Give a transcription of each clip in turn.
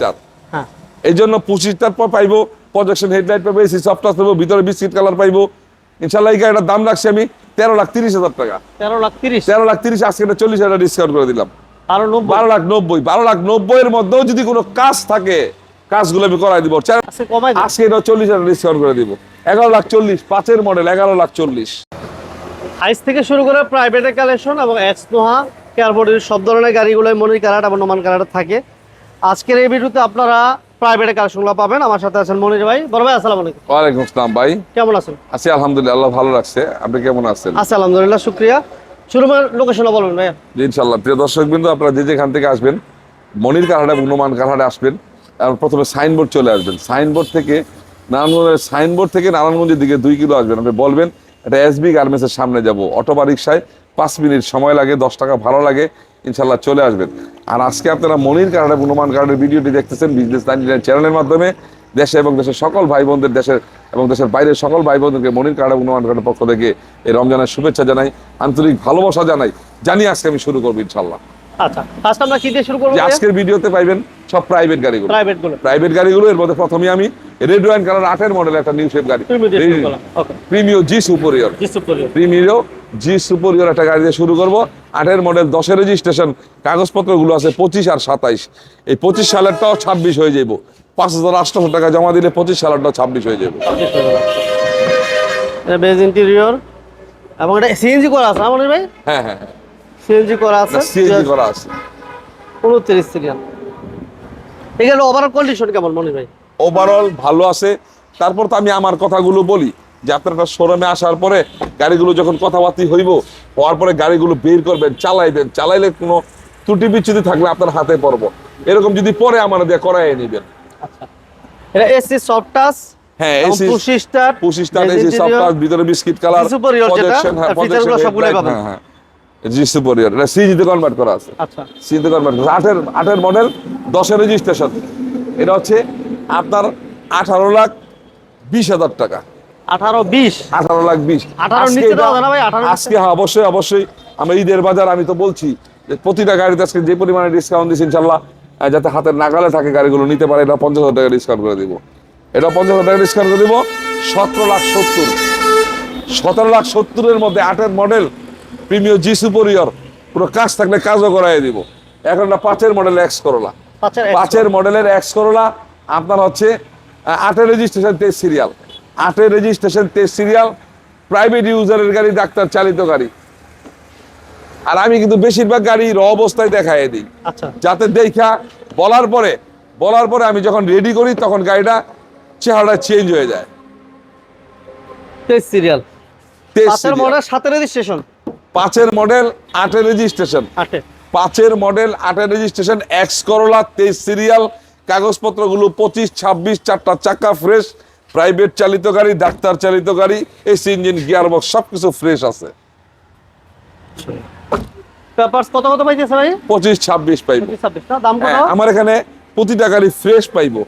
টার হ্যাঁ। এই জন্য পঁচিশটার পর পাইবো প্রজেকশন হেডলাইট পাইবো এসি সফটওয়্যার পাইবো ভিতরে বিস্কিট কালার পাইবো। ইনশাল্লাহ এই গাড়িটার দাম রাখছি আমি তেরো লাখ তিরিশ হাজার টাকা। তেরো লাখ তিরিশ? তেরো লাখ তিরিশ আজকে চল্লিশ হাজার ডিসকাউন্ট করে দিলাম। বারো লাখ নব্বই বারো লাখ নব্বই এর মধ্যেও যদি কোনো কাজ থাকে কাজগুলো আমি করাই দিব। আজকে এটা চল্লিশ হাজার ডিসকাউন্ট করে দিব। এগারো লাখ চল্লিশ পাঁচের মডেল এগারো লাখ চল্লিশ। হাইস থেকে শুরু করে প্রাইভেটের কালেকশন এবং এক্স নোহা কেয়ারবোর্ডের সব ধরনের গাড়িগুলোই মনির কালার এবং নোমান কালার থাকে। আজকের এই ভিডিওতে আপনারা প্রাইভেটের কালেকশনগুলো পাবেন। আমার সাথে আছেন মনির ভাই। বড় ভাই আসসালামু আলাইকুম। ওয়ালাইকুম আসসালাম ভাই। কেমন আছেন? আছি আলহামদুলিল্লাহ আল্লাহ ভালো রাখছে। আপনি কেমন আছেন? আছি আলহামদুলিল্লাহ শুক্রিয়া। শুরুমের লোকেশনও বলবেন ভাইয়া। জি, ইনশাল্লাহ প্রিয় দর্শক বিন্দু আপনারা যে যেখান থেকে আসবেন মনির কারহাটে এবং নোমান কারহাটে আসবেন আর প্রথমে সাইনবোর্ড চলে আসবেন। সাইনবোর্ড থেকে নারায়ণগঞ্জের সাইনবোর্ড থেকে নারায়ণগঞ্জের দিকে দুই কিলো আসবেন। আপনি বলবেন এটা এসবি গার্মেন্টসের সামনে যাব। অটো বা রিক্সায় পাঁচ মিনিট সময় লাগে দশ টাকা ভালো লাগে। ইনশাল্লাহ চলে আসবেন। আর আজকে আপনারা মনির কারহাটে এবং নোমান কারহাটের ভিডিওটি দেখতেছেন বিজনেস নাইনটি চ্যানেলের মাধ্যমে। দেশে এবং দেশের সকল ভাই বোনদের দেশের এবং দেশের বাইরের সকল ভাই বোনদেরকে মনির কার্ড এবং নোমান কার্ডের পক্ষ থেকে এই রমজানের শুভেচ্ছা জানাই আন্তরিক ভালোবাসা জানাই। জানি আজকে আমি শুরু করব ইনশাল্লাহ আচ্ছা ফার্স্ট আমরা কি দিয়ে শুরু করব আজকের ভিডিওতে পাইবেন সব প্রাইভেট গাড়িগুলো। প্রাইভেটগুলো। প্রাইভেট গাড়িগুলো এর মধ্যে প্রথমে আমি রেড ওয়াইন কালার আটের মডেল একটা নিউ শেপ গাড়ি। Premio G superior Premio G superior একটা গাড়ি দিয়ে শুরু করব। আটের মডেল দশের রেজিস্ট্রেশন কাগজপত্রগুলো আছে পঁচিশ আর সাতাইশ। এই পঁচিশ সালেরটাও ছাব্বিশ হয়ে যাব পাঁচ হাজার আটশোশো টাকা জমা দিলে পঁচিশ সালেরটাও ছাব্বিশ হয়ে যাবে বেজ ইন্টেরিয়র এবং এটা সিএনজি করা আছে না মনির ভাই? হ্যাঁ হ্যাঁ হ্যাঁ। সিএনজি করা আছে সিএনজি করা আছে। উনত্রিশ সিরিয়াল। এখানে ওভারঅল কন্ডিশন কেমন মনে ভাই? ওভারঅল ভালো আছে। তারপর তো আমি আমার কথাগুলো বলি যে আপনার শোরুমে আসার পরে গাড়িগুলো যখন কথাবার্তি হইব হওয়ার পরে গাড়িগুলো বের করবেন চালাইবেন চালাইলে কোনো ত্রুটি বিচ্যুতি থাকলে আপনার হাতে পড়ব। এরকম যদি পরে আমার দিয়ে করাই নিবেন। আচ্ছা। এটা এসি সফট টাচ হ্যাঁ এসি পুশি এসি ভিতরে বিস্কিট কালার যেটা, পাবেন। হ্যাঁ হ্যাঁ। জি সুপেরিয়র এটা সিজিতে কনভার্ট করা আছে। আচ্ছা। সিজিতে কনভার্ট করা মডেল রেজিস্ট্রেশন এটা হচ্ছে আপনার আঠারো লাখ বিশ হাজার টাকা। আঠারো বিশ? আঠারো লাখ বিশ। 18 আজকে নিচে এটা- দেওয়া যায় না ভাই? 18 নিচে? আজকে হ্যাঁ অবশ্যই অবশ্যই। আমরা ঈদের বাজার আমি তো বলছি যে প্রতিটা গাড়িতে আজকে যে পরিমাণে ডিসকাউন্ট দিচ্ছি ইনশাল্লাহ যাতে হাতের নাগালে থাকে গাড়িগুলো নিতে পারে এটা পঞ্চাশ হাজার টাকা ডিসকাউন্ট করে দিব। এটা পঞ্চাশ হাজার টাকা ডিসকাউন্ট করে দিব। সতেরো লাখ সত্তর। সতেরো লাখ সত্তরের মধ্যে আটের মডেল প্রিমিয় জি সুপেরিয়র পুরো কাজ থাকলে কাজও করাই দিব। এখন পাঁচের মডেল এক্স করলা পাঁচের পাঁচের মডেলের এক্স করোলা আপনার হচ্ছে আটের রেজিস্ট্রেশন তেইশ সিরিয়াল আটের রেজিস্ট্রেশন তেইশ সিরিয়াল প্রাইভেট ইউজারের গাড়ি ডাক্তার চালিত গাড়ি। আর আমি কিন্তু বেশিরভাগ গাড়ি র অবস্থায় দেখাই দিই। আচ্ছা। যাতে দেখা বলার পরে বলার পরে আমি যখন রেডি করি তখন গাড়িটা চেহারাটা চেঞ্জ হয়ে যায়। তেইশ সিরিয়াল পাঁচের মডেল সাতের রেজিস্ট্রেশন পাঁচের মডেল আটের রেজিস্ট্রেশন পাঁচের মডেল আটের রেজিস্ট্রেশন এক্স করোলা তেইশ সিরিয়াল কাগজপত্রগুলো পঁচিশ ছাব্বিশ চারটা চাকা ফ্রেশ প্রাইভেট চালিত গাড়ি ডাক্তার চালিত গাড়ি এসি ইঞ্জিন গিয়ারবক্স সবকিছু ফ্রেশ আছে। কত কত পাইতেছে ভাই? পঁচিশ ছাব্বিশ পাইবো। পঁচিশ ছাব্বিশ না? দাম কত? হ্যাঁ, আমার এখানে প্রতিটা গাড়ি ফ্রেশ পাইবো।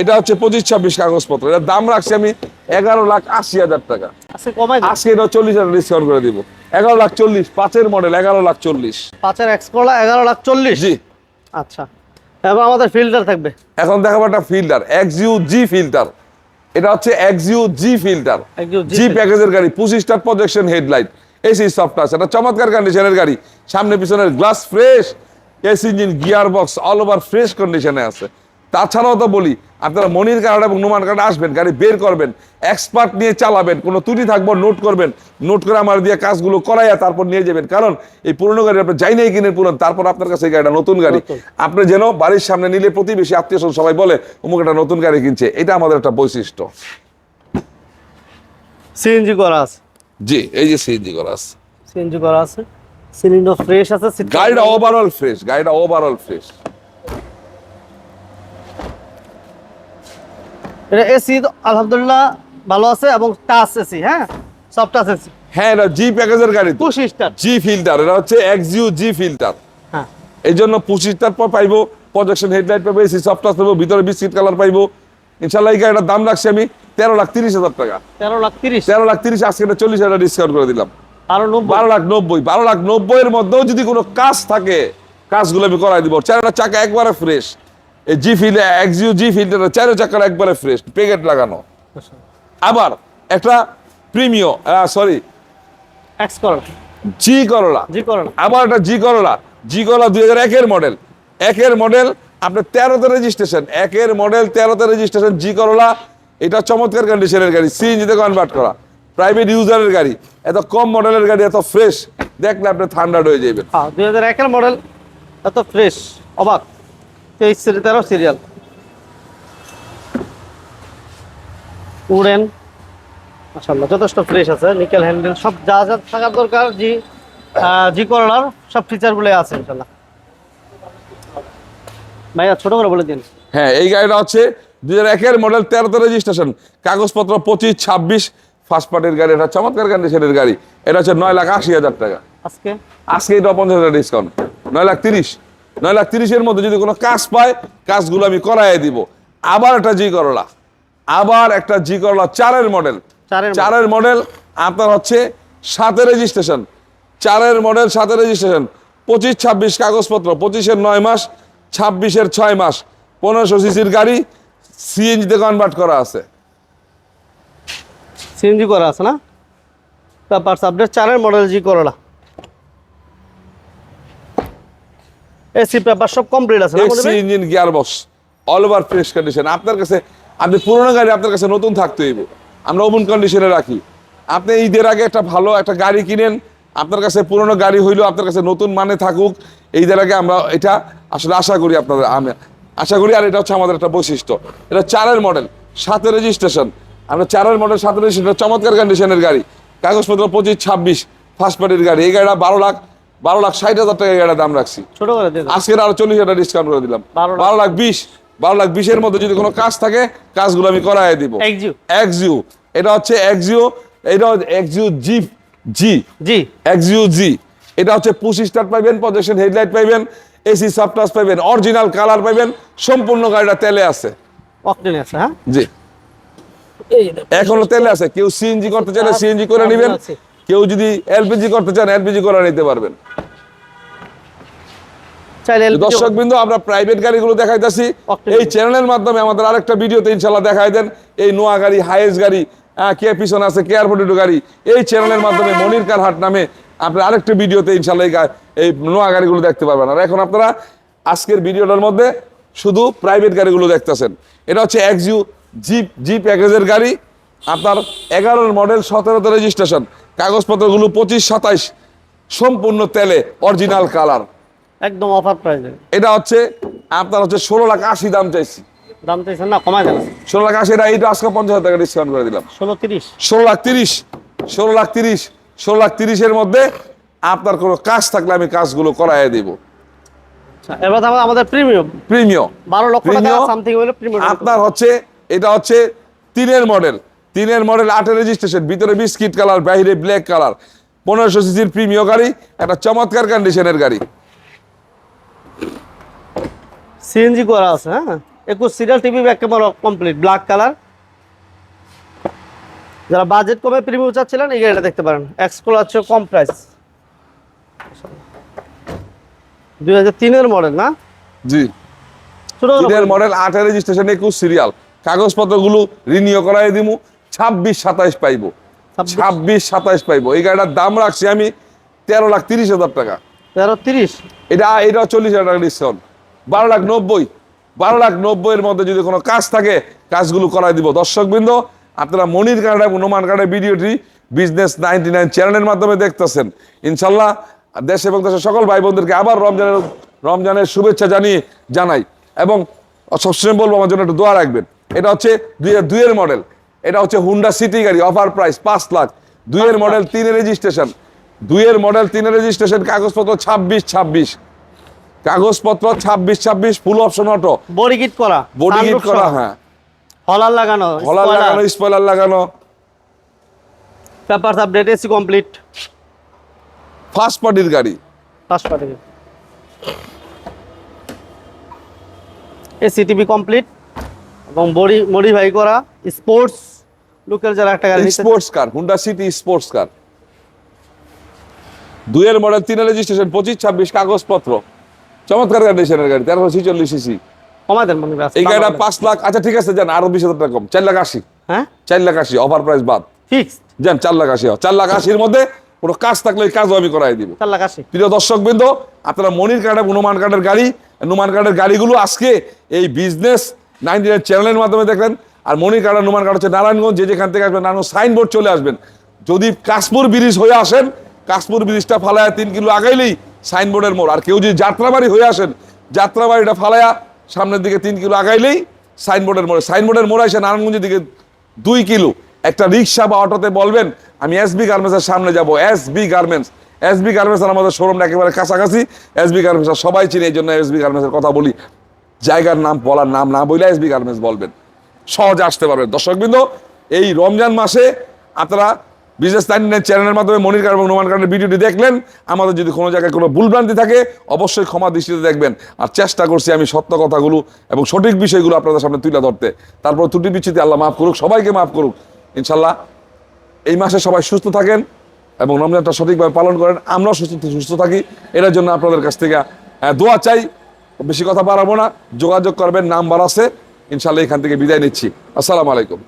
এটা হচ্ছে পঁচিশ ছাব্বিশ কাগজপত্র। এটার দাম রাখছি আমি এগারো লাখ আশি হাজার টাকা। আজকে কমাই আজকে এটা চল্লিশ হাজার ডিসকাউন্ট করে দিব। এগারো লাখ চল্লিশ পাঁচের মডেল এগারো লাখ চল্লিশ। পাঁচের এক্স করলা এগারো লাখ চল্লিশ? জি। আচ্ছা। এবং আমাদের ফিল্টার থাকবে। এখন দেখাবো একটা ফিল্টার এক্সইউ জি ফিল্টার এটা হচ্ছে এক্সইউ জি ফিল্টার জি প্যাকেজের গাড়ি পঁচিশটার প্রজেকশন হেডলাইট এসি সফট আছে এটা চমৎকার কন্ডিশনের গাড়ি। সামনে পিছনের glass fresh AC engine gear box all over fresh কন্ডিশনে আছে। তাছাড়াও তো বলি আপনারা মনির কার্ড এবং নুমান কার্ড আসবেন গাড়ি বের করবেন এক্সপার্ট নিয়ে চালাবেন কোনো ত্রুটি থাকব নোট করবেন নোট করে আমার দিয়ে কাজগুলো করাইয়া তারপর নিয়ে যাবেন। কারণ এই পুরনো গাড়ি আপনি যাই নাই কিনে পুরন তারপর আপনার কাছে এই গাড়িটা নতুন গাড়ি। আপনি যেন বাড়ির সামনে নিলে প্রতিবেশী আত্মীয় স্বজন সবাই বলে অমুক একটা নতুন গাড়ি কিনছে। এটা আমাদের একটা বৈশিষ্ট্য। সিএনজি করা আছে। জি এই যে সিএনজি করা আছে। সিএনজি করা আছে। সিলিন্ডার ফ্রেশ আছে গাড়িটা ওভারঅল ফ্রেশ গাড়িটা ওভারঅল ফ্রেশ এটা এসি আলহামদুলিল্লাহ ভালো আছে এবং টাচ এসি হ্যাঁ? সব টাচ এসি হ্যাঁ এটা জি প্যাকেজের গাড়ি পুশ স্টার জি ফিল্টার এটা হচ্ছে এক্সইউ জি ফিল্টার হ্যাঁ। এই জন্য পঁচিশটার পর পাইবো প্রজেকশন হেডলাইট পাইবো এসি সফটওয়্যার পাইবো ভিতরে বিস্কিট কালার পাইবো। ইনশাল্লাহ এই গাড়িটার দাম রাখছি আমি তেরো লাখ তিরিশ হাজার টাকা। তেরো লাখ তিরিশ। তেরো লাখ তিরিশ আজকে এটা চল্লিশ হাজার ডিসকাউন্ট করে দিলাম। বারো লাখ নব্বই বারো লাখ নব্বই এর মধ্যেও যদি কোনো কাজ থাকে কাজগুলো আমি করাই দিব। চারটা চাকা একবারে ফ্রেশ জি ফিল এক্সিউ জি ফিল্টার চারো চাকার একবারে ফ্রেশ পেকেট লাগানো। আবার একটা প্রিমিয় সরি এক্স করলা জি করলা জি করলা আবার একটা জি করলা জি করলা দুই হাজার একের মডেল একের মডেল আপনার তেরোতে রেজিস্ট্রেশন একের মডেল তেরোতে রেজিস্ট্রেশন জি করলা এটা চমৎকার কন্ডিশনের গাড়ি সিএনজিতে কনভার্ট করা। প্রাইভেট ইউজারের গাড়ি এত কম মডেলের গাড়ি এত ফ্রেশ দেখলে আপনি থান্ডার্ড হয়ে যাবেন। হ্যাঁ দুই হাজার একের মডেল এত ফ্রেশ অবাক। তেইশ তেরো সিরিয়াল। উড়েন। মাসাল্লাহ যথেষ্ট ফ্রেশ আছে নিকেল হ্যান্ডেল সব যা যা থাকার দরকার জি জি করলার সব ফিচারগুলো আছে ইনশাল্লাহ ভাইয়া ছোট করে বলে দিন। হ্যাঁ এই গাড়িটা হচ্ছে দুই হাজার একের মডেল তেরোতে রেজিস্ট্রেশন কাগজপত্র পঁচিশ ছাব্বিশ ফার্স্ট পার্টির গাড়ি এটা চমৎকার কন্ডিশনের গাড়ি। এটা হচ্ছে নয় লাখ আশি হাজার টাকা। আজকে? আজকে এটা পঞ্চাশ হাজার ডিসকাউন্ট নয় লাখ তিরিশ। নয় লাখ তিরিশের মধ্যে যদি কোনো কাজ পায় কাজগুলো আমি করাই দিব। আবার একটা জি করলা। আবার একটা জি করলা চারের মডেল চারের মডেল আপনার হচ্ছে সাতের রেজিস্ট্রেশন চারের মডেল সাতের রেজিস্ট্রেশন পঁচিশ ছাব্বিশ কাগজপত্র। পঁচিশের নয় মাস ছাব্বিশের ছয় মাস। পনেরোশো সিসির গাড়ি সিএনজিতে কনভার্ট করা আছে। সিএনজি করা আছে না? পেপার আপডেট চারের মডেল জি করলা। এসি পেপার সব কমপ্লিট আছে AC engine gear box all over fresh condition আপনার কাছে আপনি পুরোনো গাড়ি আপনার কাছে নতুন থাকতে হইব। আমরা ওপেন কন্ডিশনে রাখি। আপনি ঈদের আগে একটা ভালো একটা গাড়ি কিনেন। আপনার কাছে পুরোনো গাড়ি হইলেও আপনার কাছে নতুন মানে থাকুক। ঈদের আগে আমরা এটা আসলে আশা করি আপনাদের আমি আশা করি আর এটা হচ্ছে আমাদের একটা বৈশিষ্ট্য। এটা চারের মডেল সাথে রেজিস্ট্রেশন আমরা চারের মডেল সাথে রেজিস্ট্রেশন চমৎকার কন্ডিশনের গাড়ি। কাগজপত্র পঁচিশ ছাব্বিশ ফার্স্ট পার্টির গাড়ি। এই গাড়িটা বারো লাখ বারো লাখ ষাট হাজার টাকা গাড়ির দাম রাখছি। আজকের আরও চল্লিশ হাজার ডিসকাউন্ট করে দিলাম। বারো লাখ। বিশ বারো লাখ বিশের মধ্যে যদি কোনো কাজ থাকে কাজগুলো আমি করাই দিব। এক্সিউ এটা হচ্ছে এক্সিউ এটা এক্সিউ জি জি। জি। Axio G. এটা হচ্ছে পুশ স্টার্ট পাইবেন প্রজেকশন হেডলাইট পাইবেন এসি সাবটাস পাইবেন অরিজিনাল কালার পাইবেন সম্পূর্ণ গাড়িটা তেলে আছে। অকটেন আছে হ্যাঁ? জি। এখনও তেলে আছে। কেউ সিএনজি করতে চাইলে সিএনজি করে নেবেন। কেউ যদি এলপিজি করতে চান এলপিজি করে নিতে পারবেন। দর্শক বিন্দু আমরা প্রাইভেট গাড়িগুলো দেখাইতেছি। এই চ্যানেলের মাধ্যমে আমাদের আরেকটা ভিডিওতে ইনশাল্লাহ দেখাই দেন। এই নোয়া গাড়ি হাইয়েস্ট গাড়ি কে পিছন আছে কেয়ার পটেটো গাড়ি এই চ্যানেলের মাধ্যমে মনির কার হাট নামে আপনার আরেকটা ভিডিওতে ইনশাল্লাহ এই নোয়া গাড়িগুলো দেখতে পারবেন। আর এখন আপনারা আজকের ভিডিওটার মধ্যে শুধু প্রাইভেট গাড়িগুলো দেখতেছেন। এটা হচ্ছে এক্সিউ জিপ জি প্যাকেজের গাড়ি। আপনার এগারোর মডেল সতেরোতে রেজিস্ট্রেশন কাগজপত্রগুলো পঁচিশ সাতাইশ সম্পূর্ণ তেলে অরিজিনাল কালার একদম অফার প্রাইসে এটা হচ্ছে আপনার হচ্ছে ষোলো লাখ আশি দাম চাইছি। দাম চাইছেন না কমায় দেন। ষোলো লাখ আশি এটা এইটা আজকে পঞ্চাশ টাকা ডিসকাউন্ট করে দিলাম। ষোলো তিরিশ। ষোলো লাখ তিরিশ ষোলো লাখ তিরিশ ষোলো লাখ তিরিশের মধ্যে আপনার কোনো কাজ থাকলে আমি কাজগুলো করাই দিব। আচ্ছা এবার আমাদের প্রিমিয়াম প্রিমিয়ম বারো লক্ষ টাকা সামথিং হলে প্রিমিয়াম আপনার হচ্ছে এটা হচ্ছে তিনের মডেল তিনের মডেল আটের রেজিস্ট্রেশন ভিতরে বিস্কিট কালার বাইরে ব্ল্যাক কালার। পনেরোশো সিসির প্রিমিয় গাড়ি একটা চমৎকার কন্ডিশনের গাড়ি। সিএনজি করা আছে হ্যাঁ? একুশ serial TV back camera complete black colour যারা বাজেট কমে প্রিমিয়াম চাচ্ছিলেন এই গাড়িটা দেখতে পারেন। এক্সকোলা হচ্ছে কম প্রাইস দুই হাজার তিনের মডেল না? জি। তিনের মডেল আটের রেজিস্ট্রেশন একুশ সিরিয়াল কাগজপত্রগুলো রিনিউ করাই দিমু। ছাব্বিশ সাতাইশ পাইবো। ছাব্বিশ। সাতাইশ পাইবো। এই গাড়িটার দাম রাখছি আমি তেরো লাখ তিরিশ হাজার টাকা। তেরো তিরিশ? এটা এটা চল্লিশ হাজার টাকা ডিসকাউন্ট বারো লাখ নব্বই। বারো লাখ নব্বইয়ের মধ্যে যদি কোনো কাজ থাকে কাজগুলো করাই দিব। দর্শকবৃন্দ আপনারা মনির কার্ড এবং নোমান কার্ডের ভিডিওটি বিজনেস নাইনটি নাইন চ্যানেলের মাধ্যমে দেখতেছেন। ইনশাল্লাহ দেশ এবং দেশের সকল ভাই বোনদেরকে আবার রমজানের রমজানের শুভেচ্ছা জানিয়ে জানাই। এবং সবসময় বলব আমার জন্য একটু দোয়া রাখবেন। এটা হচ্ছে দুই হাজার দুইয়ের মডেল এটা হচ্ছে হুন্ডা সিটি গাড়ি অফার প্রাইস পাঁচ লাখ। দুইয়ের মডেল তিনের রেজিস্ট্রেশন দুইয়ের মডেল তিনের রেজিস্ট্রেশন কাগজপত্র ছাব্বিশ ছাব্বিশ। কাগজপত্র ছাব্বিশ ছাব্বিশ full option auto body kit করা বডি কিট করা হ্যাঁ। হলার লাগানো হলার লাগানো স্পয়লার লাগানো। Papers update AC complete first পার্টির গাড়ি। First party AC TV complete এবং বডি মডিফাই করা স্পোর্টস লুকের যারা একটা গাড়ি sports car Honda city sports car দুইয়ের মডেল তিনের রেজিস্ট্রেশন পঁচিশ ছাব্বিশ কাগজপত্র। চমৎকার কন্ডিশনের গাড়ি তেরোশো ছিচল্লিশ সিসি দেন এই গাড়িটা পাঁচ লাখ আচ্ছা ঠিক আছে যান আরও বিশ হাজার টাকা কম। চার লাখ আশি। হ্যাঁ? চার লাখ আশি অফার প্রাইস বাদ। যান চার লাখ আশি চার লাখ আশির মধ্যে কোনো কাজ থাকলে ওই কাজও আমি করাই দিব। চার লাখ আশি। প্রিয় দর্শক বৃন্দ আপনারা মনির কার্ড এবং নুমান কার্ডের গাড়ি নুমান কার্ডের গাড়িগুলো আজকে এই বিজনেস নাইনটি চ্যানেলের মাধ্যমে দেখলেন। আর মনির কার্ড আর নুমান কার্ড হচ্ছে নারায়ণগঞ্জ, যে যেখান থেকে আসবেন, নারায়ণগঞ্জ সাইনবোর্ড চলে আসবেন। যদি কাশপুর ব্রিজ হয়ে আসেন কাশপুর ব্রিজটা ফালায়া তিন কিলো আগাইলেই সাইনবোর্ডের মোড়। আর কেউ যদি যাত্রাবাড়ি হয়ে আসেন, যাত্রাবাড়িটা ফালায়া সামনের দিকে তিন কিলো আগাইলেই সাইনবোর্ডের মোড়ে। সাইনবোর্ডের মোড়ে এসে নারায়ণগঞ্জের দিকে দুই কিলো। একটা রিক্সা বা অটোতে বলবেন, আমি এস বি গার্মেন্টসের সামনে যাব। S B garments. S B garments আমাদের শোরুমটা একেবারে কাছাকাছি। এস বি গার্মেন্টস সবাই চিনে, এই জন্য এস বি গার্মেন্টসের কথা বলি। জায়গার নাম বলার নাম না বলে এসবি গার্মেন্টস বলবেন। সহজে আসতে পারবেন দর্শকবৃন্দ, এই রমজান মাসে আপনারা বিজনেস নাইন চ্যানেলের মাধ্যমে মনির কার্ড এবং নোমান কার্ডের ভিডিওটি দেখলেন। আমাদের যদি কোনো জায়গায় কোনো ভুলভ্রান্তি থাকে, অবশ্যই ক্ষমা দৃষ্টিতে দেখবেন। আর চেষ্টা করছি আমি সত্য কথাগুলো এবং সঠিক বিষয়গুলো আপনাদের সামনে তুলে ধরতে। তারপর ত্রুটি বিচ্ছিতি আল্লাহ মাফ করুক, সবাইকে মাফ করুক। ইনশাল্লাহ এই মাসে সবাই সুস্থ থাকেন এবং রমজানটা সঠিকভাবে পালন করেন। আমরাও সুস্থ সুস্থ থাকি। এটার জন্য আপনাদের কাছ থেকে দোয়া চাই। বেশি কথা বাড়াবো না। যোগাযোগ করবেন, নাম্বার আছে। ইনশাল্লাহ এখান থেকে বিদায় নিচ্ছি। আসসালামু আলাইকুম।